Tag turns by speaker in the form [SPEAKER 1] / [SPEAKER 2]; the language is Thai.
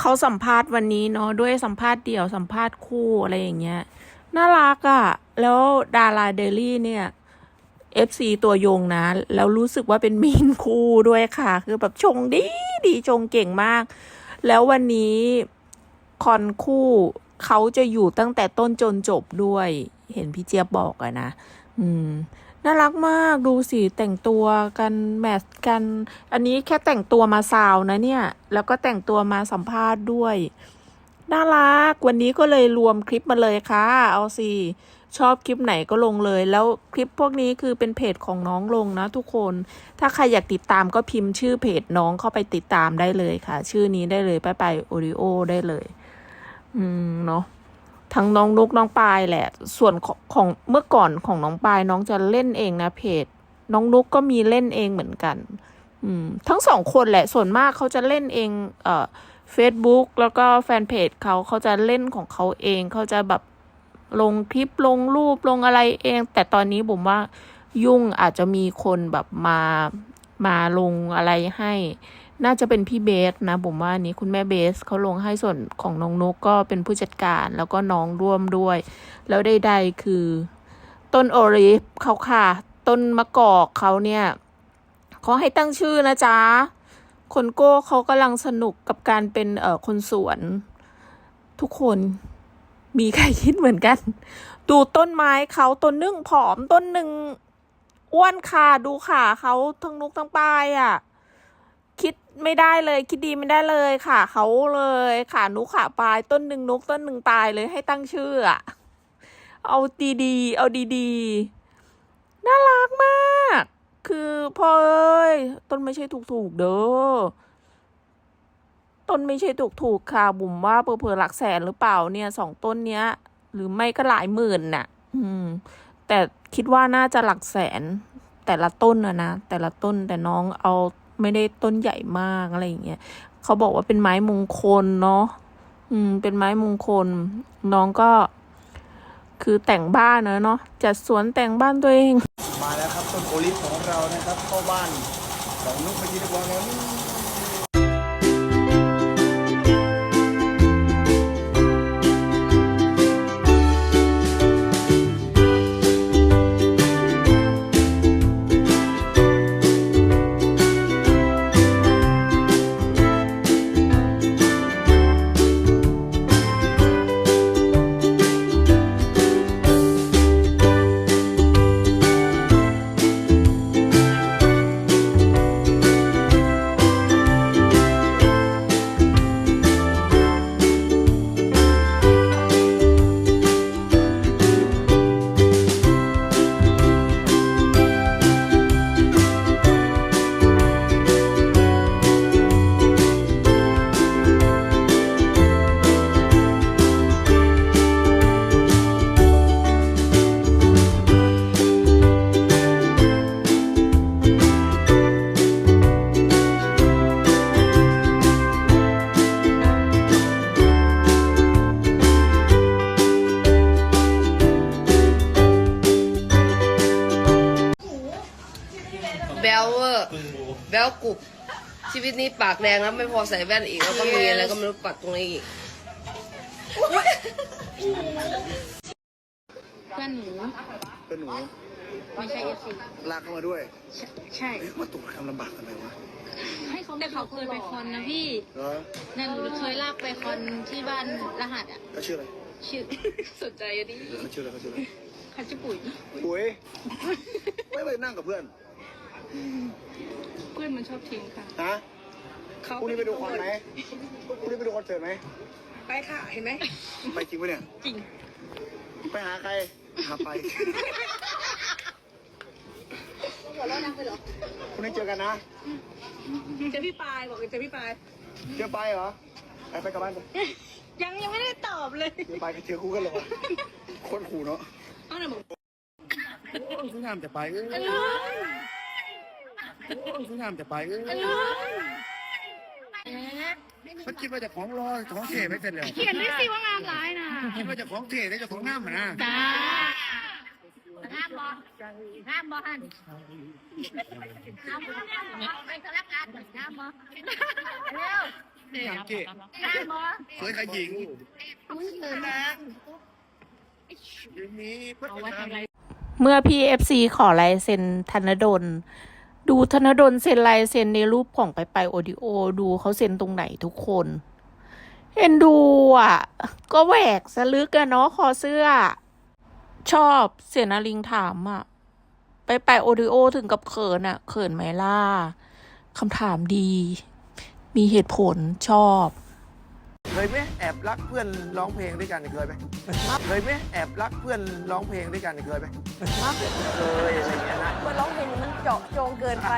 [SPEAKER 1] เขาสัมภาษณ์วันนี้เนาะด้วยสัมภาษณ์เดี่ยวสัมภาษณ์คู่อะไรอย่างเงี้ยน่ารักอะ่ะ แล้วดาราเดลี่เนี่ย FC ตัวยงนะ แล้วรู้สึกว่าเป็นมีนคู่ด้วยค่ะ คือแบบชงดีดีชงเก่งมาก แล้ววันนี้คอนคู่เขาจะอยู่ตั้งแต่ต้นจนจบด้วย เห็นพี่เจี๊ยบบอกอะนะ อืม น่ารักมากดูสิแต่งตัวกันแมทกัน อันนี้แค่แต่งตัวมาซาวนะเนี่ย แล้วก็แต่งตัวมาสัมภาษณ์ด้วย น่ารัก วันนี้ก็เลยรวมคลิปมาเลยค่ะ เอาสิชอบคลิปไหนก็ลงเลย แล้วคลิปพวกนี้คือเป็นเพจของน้องลงนะทุกคน ถ้าใครอยากติดตามก็พิมพ์ชื่อเพจน้องเข้าไปติดตามได้เลยค่ะ ชื่อนี้ได้เลยไปไปโอริโอได้เลย อืมเนาะ ทั้งน้องนุกน้องปายแหละ ส่วนของของเมื่อก่อนของน้องปายน้องจะเล่นเองนะเพจ น้องนุกก็มีเล่นเองเหมือนกัน อืม ทั้งสองคนแหละ ส่วนมากเขาจะเล่นเอง เอ่อ Facebook แล้วก็แฟนเพจเขาเขาจะเล่นของเขาเองเขาจะแบบลงคลิปลงรูปลงอะไรเอง แต่ตอนนี้ผมว่ายุ่งอาจจะมีคนแบบมามาลงอะไรให้ น่าจะเป็นพี่เบสนะผมว่าอันนี้คุณแม่เบสเขาลงให้ส่วนของน้องนกก็เป็นผู้จัดการแล้วก็น้องร่วมด้วย แล้วใดๆคือ ต้นโอริฟเขาค่ะ ต้นมะกอกเขาเนี่ยเขาให้ตั้งชื่อนะจ๊ะคนโก้เขากำลังสนุกกับการเป็นเอ่อคนสวน ทุกคนมีใครคิดเหมือนกัน ดูต้นไม้เขาต้นหนึ่งผอมต้นหนึ่งอ้วนค่ะดูขาเขาทั้งนุกทั้งปลายอะ่ะ ไม่ได้เลยคิดดีไม่ได้เลยค่ะเขาเลยขานุกขาปลายต้นหนึ่งนุกต้นหนึ่งตายเลยให้ตั้งชื่ออะเอาดีๆเอาดีๆน่ารักมาก คือพ่อเอ้ยต้นไม่ใช่ถูกๆเด้อต้นไม่ใช่ถูกๆค่ะ บุ๋มว่าเผลอๆหลักแสนหรือเปล่าเนี่ยสองต้นเนี้ย หรือไม่ก็หลายหมื่นน่ะ อืม แต่คิดว่าน่าจะหลักแสน แต่ละต้นนะนะแต่ละต้นแต่น้องเอา ไม่ได้ต้นใหญ่มากอะไรอย่างเงี้ยเขาบอกว่าเป็นไม้มงคลเนาะอืม เป็นไม้มงคล น้องก็ คือแต่งบ้านนะเนาะจัดสวนแต่งบ้านตัวเอง
[SPEAKER 2] มาแล้วครับต้นโอลิฟของเรานะครับเข้าบ้านของนุกไปที่เรียบร้อยแล้ว
[SPEAKER 3] แบลกรุบชีวิตนี้ปากแดงแล้วไม่พอใส่แว่นอีกแล้วก็มีอะไรก็ไม่รู้ปัดตรงนี้อีก
[SPEAKER 4] เพื่อนหนู
[SPEAKER 2] เป็นหนู
[SPEAKER 4] ไม่ใช่เอฟซี
[SPEAKER 2] ลากเข้ามาด้วย
[SPEAKER 4] ใช่
[SPEAKER 2] เอ๊ะมาตุกทำลำบากทำไมวะ
[SPEAKER 4] ให้เขาแต่เขาเคยไปคอนนะพี่
[SPEAKER 2] เหรอ
[SPEAKER 4] นั่นหนูเคยลากไปคอนที่บ้านรหัสอะ
[SPEAKER 2] เขาชื่ออะไร
[SPEAKER 4] ชื่อสนใจอะดิ
[SPEAKER 2] เขาชื่ออะไรเขาชื่ออะไร
[SPEAKER 4] เขาชื่อปุ๋ย
[SPEAKER 2] ปุ๋ยไม่ไปนั่งกับเพื่อน
[SPEAKER 4] เพื่อนมันชอบทิ้งค่ะ
[SPEAKER 2] ฮะ
[SPEAKER 4] เขา
[SPEAKER 2] พรุ่งนี้ไปดูคอนไหมพรุ่งนี้ไปดูคอนเสิร์ตไหม
[SPEAKER 4] ไปค่ะเห็นไหม
[SPEAKER 2] ไปจริงปะเนี่ย
[SPEAKER 4] จริง
[SPEAKER 2] ไปหาใคร หาไปพรุ่งนี้เจอกันนะ
[SPEAKER 4] เจอพี่ปายบอกเลยเจอพี่ปาย
[SPEAKER 2] เจอไปเหรอ ไปไปกลับบ้านไป
[SPEAKER 4] ยังยังไม่ได้ตอบเลย
[SPEAKER 2] เจอไปกับเจอคู่กันเหรอวะโคนขู่เนาะ
[SPEAKER 4] อ้าวไหนบอก
[SPEAKER 2] สงครามจะไปเอ้ย สงครามจะไปเอ้ยเขาคิดว่าจะของรอของเทไม่เสร็จแล้ว
[SPEAKER 4] เขียนด้วยสิว่างามร้ายนะ
[SPEAKER 2] คิดว่าจะของเทได้จะของงามเหรอนะ
[SPEAKER 4] จ้า
[SPEAKER 5] บ่งามบ่ฮันงามบ่งามบ่ไปกระกันงามบ่เร็ว
[SPEAKER 6] อย่างเกะ
[SPEAKER 5] งามบ่
[SPEAKER 6] สวยขยิง
[SPEAKER 5] มึงเกินนะ
[SPEAKER 6] อย่างนี้เพื่อนนะ
[SPEAKER 1] เมื่อพี่เอฟซีขอลายเซ็นธนดล ดูธนดลเซ็นลายเซ็นในรูปของไปไปโอดิโอ ดูเขาเซ็นตรงไหนทุกคนเห็นดูอะ ก็แหวกสะลึกอะเนาะคอเสื้อ ชอบเสียนาลิงถามอะ ไปไปโอดิโอถึงกับเขินอะ เขินไหมล่ะคำถามดี มีเหตุผลชอบ
[SPEAKER 6] ยไหมแอบรักเพื่อนร้องเพลงด้วยกันเคยไหมเคยไหมแอบรักเพื่อนร้องเพลงด้วยกันเคยไหมเคยอะไรอย่างเงี้ยนะ
[SPEAKER 4] มันร้องเพลงมันเจาะจงเกินไป